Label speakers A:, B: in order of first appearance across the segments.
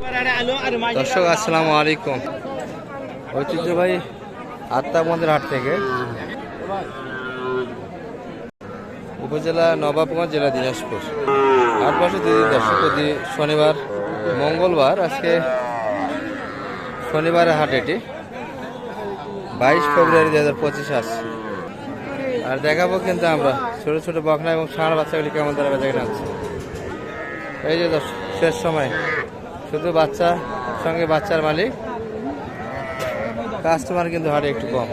A: দর্শক, আসসালামু আলাইকুম। ঐতিহ্যবাহী আত্মা মন্দির হাট থেকে উপজেলা নবাবগঞ্জ জেলা দিনাজপুর। আট বছর দুই দর্শক শনিবার, মঙ্গলবার, আজকে শনিবারের হাট এটি। বাইশ ফেব্রুয়ারি দু হাজার পঁচিশ আসছে আর দেখাবো কিন্তু আমরা ছোট ছোট বকনা এবং ষাঁড় বাচ্চাগুলি কেমন তারা বেচা হচ্ছে। এই যে দর্শক, শেষ সময়। শুধু বাচ্চা, সঙ্গে বাচ্চার মালিক। কাস্টমার কিন্তু হারে একটু কম।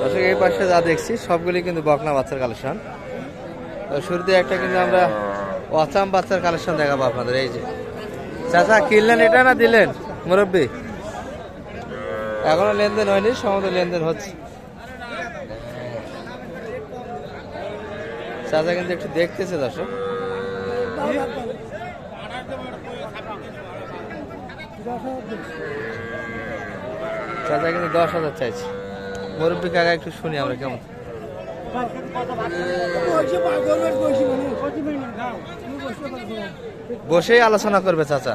A: দর্শক, এই পাশে যা দেখছি সবগুলি কিন্তু বকনা বাচ্চার কালেকশন শুরুতে একটা কিন্তু আমরা অচাম বাচ্চার কালেকশন দেখাবো আপনাদের, এই যে। চাচা, কিনলেন এটা না দিলেন? মুরব্বী। এখনও লেনদেন হয়নি সমস্ত লেনদেন হচ্ছে। চাচা কিন্তু একটু দেখতেছে, দর্শক। চাচা কিন্তু দশ হাজার চাইছে। মুরব্বী কাকা একটু শুনি আমরা কেমন? বসেই আলোচনা করবে চাচা।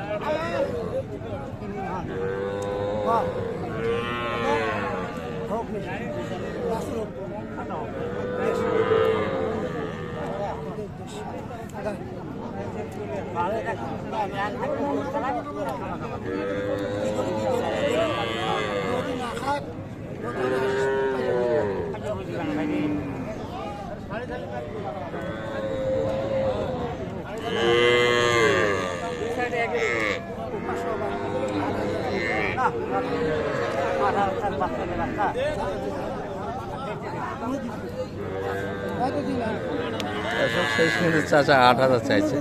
A: দর্শক, শেষ কিন্তু চাচা আট হাজার চাইছে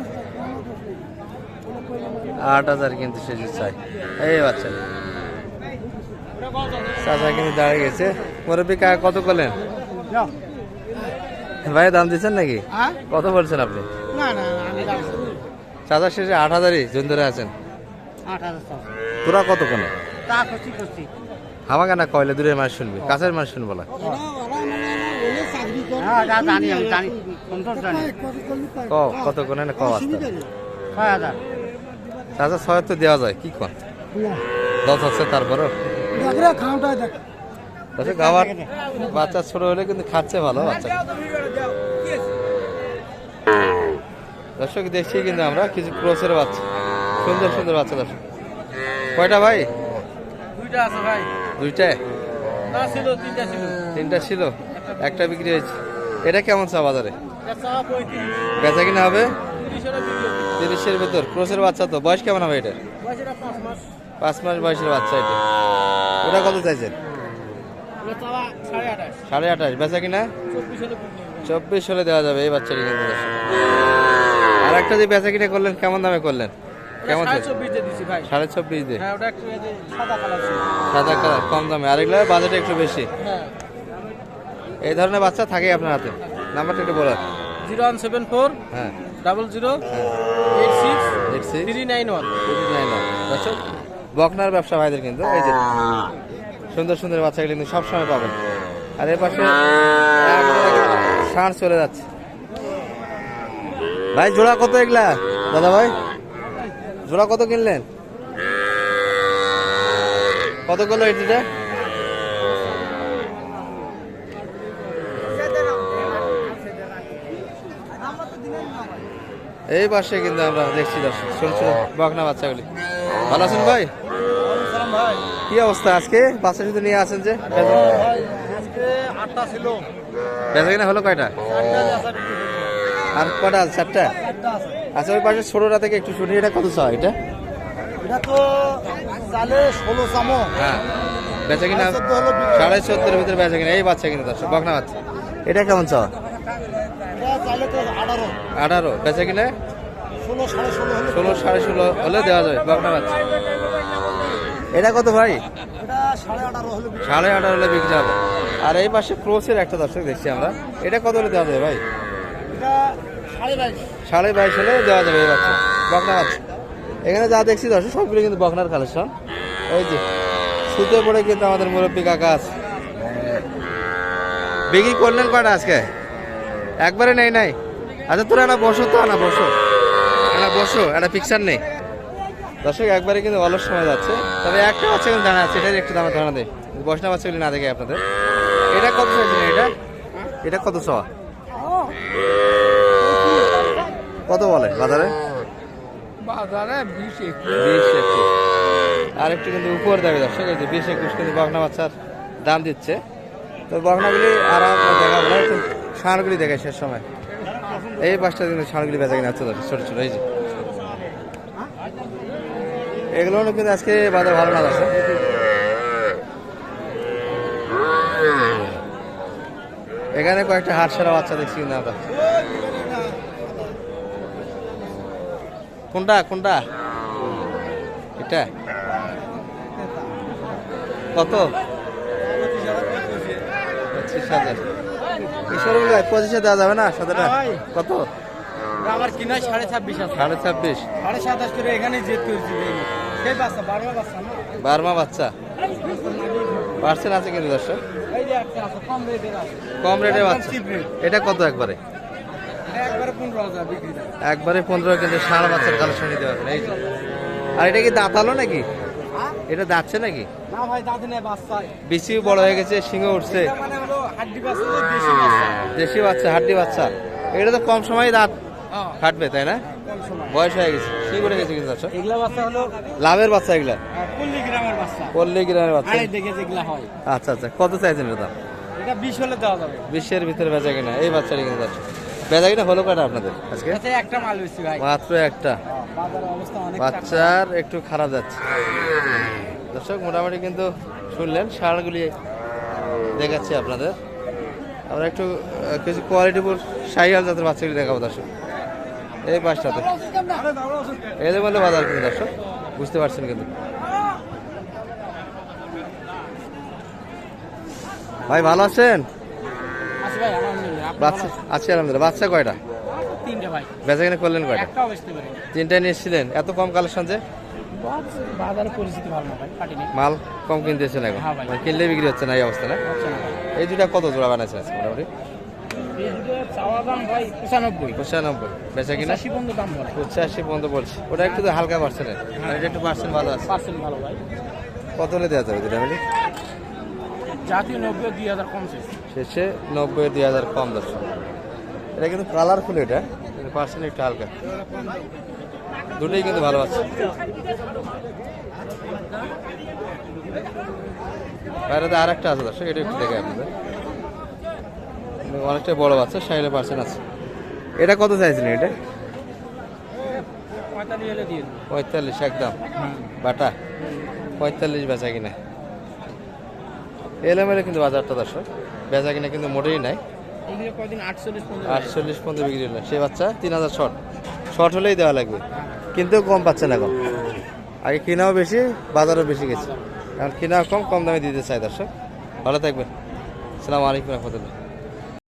A: আট হাজার কিন্তু শেষ চাই। এই বাচ্চা চাচা কিন্তু দাঁড়িয়ে গেছে। মুরব্বী কাকা কত করলেন? ভাই দাম দিচ্ছেন নাকি? কত বলছেন আপনি চাচা শেষে আট হাজারই জন ধরে আছেন তোরা কত কোনে
B: তা
A: আমাকে না কয়লে দূরের মাস শুনবি কাছের মাস শুনব না।
B: হ্যাঁ
A: ক কত কোনে না ক আসতে চাচা ছয় তো দেওয়া যায় কি কন? দশ হচ্ছে তারপরও? আচ্ছা গাওয়ার বাচ্চা ছোট হলে কিন্তু খাচ্ছে ভালো বাচ্চা। দর্শক দেখছি কিন্তু আমরা কিছু ক্রোসের বাচ্চা সুন্দর সুন্দর বাচ্চা দর্শক। কয়টা ভাই?
B: দুইটা আছে ভাই।
A: দুইটায়
B: না ছিল তিনটা ছিল।
A: তিনটা ছিল? একটা বিক্রি হয়েছে। এটা কেমন চা বাজারে? বেচা কিনা হবে?
B: তিরিশের
A: ভেতর। ক্রোসের বাচ্চা তো। বয়স কেমন হবে এটা
B: পাঁচ মাস।
A: বয়সের বাচ্চা এটা। ওটা কত চাইছেন?
B: সাড়ে আঠাশ।
A: বেচা কিনা?
B: চব্বিশ হলে।
A: চব্বিশ দেওয়া যাবে এই বাচ্চাটি কিন্তু। আর একটা যে বেচা কিনা করলেন কেমন দামে করলেন? কেমন
B: সাড়ে চব্বিশ দিয়ে হ্যাঁ সাদা কালার
A: কম দামে। আরেকগুলো বাজেট একটু বেশি।
B: হ্যাঁ।
A: এই ধরনের বাচ্চা থাকে আপনার হাতে? নাম্বারটা একটু
B: জিরো ওয়ান সেভেন ফোর
A: হ্যাঁ।
B: ডাবল জিরো
A: হ্যাঁ।
B: Eight six
A: eight six
B: three nine one.
A: দর্শক বকনার ব্যবসা ভাইদের কিন্তু এই যে সুন্দর সুন্দর বাচ্চাগুলি কিন্তু সবসময় পাবেন। আর এর পাশে ষাঁড় চলে যাচ্ছে। ভাই জোড়া কত এগুলা? দাদা ভাই? জোড়া কত কিনলেন? কত করল এটিটা এই পাশে কিন্তু আমরা দেখছি দর্শক ছোট বকনা বাচ্চাগুলি। ভালো আছেন ভাই? কি অবস্থা আজকে? বাচ্চা শুধু নিয়ে আসেন যে
B: আজকে আটটা ছিল।
A: বেচা কিনা হলো কয়টা? আর কয়টা আছে? চারটা? আচ্ছা ওই পাশে ছোটটা থেকে একটু শুনি এটা কত চাও এটা?
B: এটা তো চালে ষোলো চামো
A: হ্যাঁ। বেচা কিনা
B: সাড়ে
A: ভিতরে বেচা কিনা এই বাচ্চা কিনা বকনা বাচ্চা। এটা কেমন
B: আঠারো।
A: আঠারো বেচা কিনা?
B: ষোলো সাড়ে ষোলো হলে
A: দেওয়া যাবে বকনা বাচ্চা। এটা কত ভাই?
B: সাড়ে আঠারো
A: সাড়ে আঠারো হলে বিক্রি হবে। আর এই পাশে ক্রোসের একটা দর্শক দেখছি আমরা। এটা কত হলে দেওয়া যাবে ভাই?
B: সাড়ে বাইশ।
A: হলে দেওয়া যাবে এই বাচ্চা। বকনা এখানে যা দেখছি দর্শক, সবগুলো কিন্তু বকনার কালেকশন। এই যে শুতে পড়ে কিন্তু আমাদের মুরব্বী কাকা আছে। বিক্রি করলেন কয়টা আজকে? একবারে নেই নাই? আচ্ছা তোরা না বসো তো না বসো। না, বসো, একটা পিকচার নেই। দর্শক, একবারে কিন্তু অলস সময় যাচ্ছে। তবে একটা বাচ্চা কিন্তু জানা আছে এটার একটু দামে ধারণা দেয় বসনা বাচ্চাগুলি না দেখে আপনাদের। এটা কত চাইছেন এটা? এটা কত চাওয়া কত বলে বাজারে?
B: বাজারে বিশ
A: একুশ আর একটু কিন্তু উপর দেবে দর্শক, এই যে বিশ একুশ কিন্তু বকনা বাচ্চার দাম দিচ্ছে। তো বকনাগুলি আর দেখা একটু ষাঁড়গুলি দেখায় শেষ সময়। এই পাঁচটা কিন্তু ষাঁড়গুলি বেচা কিনা দর্শক ছোটো ছোটো, এই যে। এগুলো কিন্তু আজকে বাজার ভালো না দর্শক। এখানে কয়েকটা হাট সারা বাচ্চা দেখছি না দাদা। কোনটা কোনটা? এটা? কত? পঁচিশ হাজার। পঁচিশে দেওয়া যাবে না সাদাটা? কত?
B: আমার কিনা সাড়ে ছাব্বিশ আছে।
A: সাড়ে ছাব্বিশ।
B: সাড়ে সাতাশ করে এখানে যেতে বাচ্চা বারো
A: বারমা বাচ্চা। পার্সেন্ট আছে কিন্তু দর্শক?
B: কম
A: রেটে বাচ্চা এটা কত একবারে?
B: একবারে পনেরো
A: কিন্তু ষাঁড় বাচ্চার কালেকশন নিতে পারবেন এই যে আর এটা কি দাঁতালো নাকি? এটা দাঁতছে নাকি?
B: না ভাই দাঁতে নেই বাচ্চা।
A: বেশি বড় হয়ে গেছে শিঙে উঠছে।
B: মানে তো দেশি বাচ্চা
A: হাড্ডি বাচ্চা। এটা তো কম সময় দাঁত
B: হ্যাঁ
A: ফাটবে তাই না? বয়স হয়ে গেছে। কি করে গেছে কিন্তু দর্শক
B: এগুলা বাচ্চা হলো
A: লাভের বাচ্চা এগুলা?
B: পল্লী গ্রামের বাচ্চা।
A: পল্লী গ্রামের বাচ্চা।
B: আড়াই দেখে যেগুলা হয়।
A: আচ্ছা আচ্ছা কত চাইছেন এটা?
B: এটা বিশ হলে দেওয়া যাবে।
A: বিশ্বের ভিতরে বেচা কিনা এই বাচ্চাটা কিন্তু দর্শক বেচা কিনা হলো কটা আপনাদের আজকে?
B: এতে একটা মাল বেশি ভাই।
A: মাত্র একটা।
B: অনেক
A: বাচ্চার একটু খারাপ যাচ্ছে। দর্শক মোটামুটি কিন্তু শুনলেন সারগুলি দেখাচ্ছি আপনাদের। আমরা একটু কিছু কোয়ালিটিফুল সাইয়াল জাতের বাচ্চাগুলি দেখাবো দর্শক। এই পাঁচটাতে এদের মধ্যে বাজার কিন্তু দর্শক বুঝতে পারছেন কিন্তু। ভাই ভালো আছেন?
B: আছে আলহামদুলিল্লাহ।
A: বাচ্চা আছি আলহামদুলিল্লাহ। বাচ্চা কয়টা? বেচা কিনা করলেন কয়টা?
B: একটাও বেচতে পারি
A: তিনটায় নিয়ে এসেছিলেন। এত কম কালেকশন যে? মাল কম কিনতেছেন এখন।
B: হ্যাঁ।
A: মানে কিনলে বিক্রি হচ্ছে না এই অবস্থা না? এই দুটা কত জোড়া বানাইছে মোটামুটি?
B: পঁচানব্বই।
A: পঁচানব্বই। বেচা কিনা?
B: পঁচাশি পর্যন্ত দাম বলে।
A: পঁচাশি পর্যন্ত বলছি। ওটা একটু হালকা পার্সেন্টের এটা একটু পার্সেন্ট ভালো আছে।
B: পার্সেন্ট ভালো ভাই।
A: কত হলে দেওয়া যাবে দুটা মিলি?
B: জাতীয় নব্বই দুই হাজার কমছে
A: শেষে। নব্বই দুই হাজার কম এটা কিন্তু কালারফুল এটা। পার্সেন্ট একটু হালকা। দুটোই কিন্তু ভালো আছে। বাইরেতে আর একটা আছে দর্শক এটা একটু দেখে আপনাদের। অনেকটা বড় বাচ্চা সাইলে পার্সেন্ট আছে। এটা কত চাইছিলেন এটা?
B: পঁয়তাল্লিশ
A: একদম। বাটা। পঁয়তাল্লিশ বেচা কিনা। এলোমেলো কিন্তু বাজারটা দর্শক। বেচা কিনা কিন্তু মোটেই নাই। আটচল্লিশ পর্যন্ত বিক্রি হলো। সে বাচ্চা তিন হাজার শর্ট। শর্ট হলেই দেওয়া লাগবে। কিন্তু কম পাচ্ছে না এখন। আগে কেনাও বেশি বাজারও বেশি গেছে। কারণ কিনাও কম কম দামে দিতে চাই দর্শক। ভালো থাকবেন। সালাম আলাইকুম রহমতুল্লাহ।